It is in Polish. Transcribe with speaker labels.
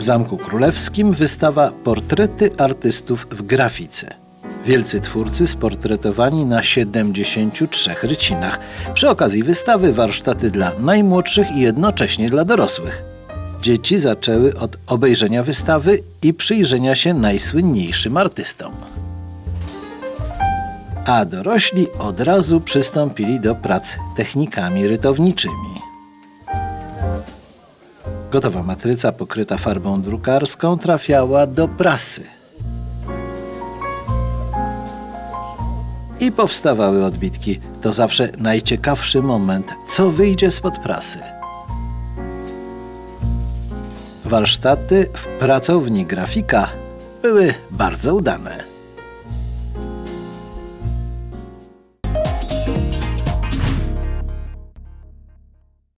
Speaker 1: W Zamku Królewskim wystawa Portrety artystów w grafice. Wielcy twórcy sportretowani na 73 rycinach. Przy okazji wystawy warsztaty dla najmłodszych i jednocześnie dla dorosłych. Dzieci zaczęły od obejrzenia wystawy i przyjrzenia się najsłynniejszym artystom. A dorośli od razu przystąpili do prac technikami rytowniczymi. Gotowa matryca pokryta farbą drukarską trafiała do prasy. I powstawały odbitki. To zawsze najciekawszy moment, co wyjdzie spod prasy. Warsztaty w pracowni grafika były bardzo udane.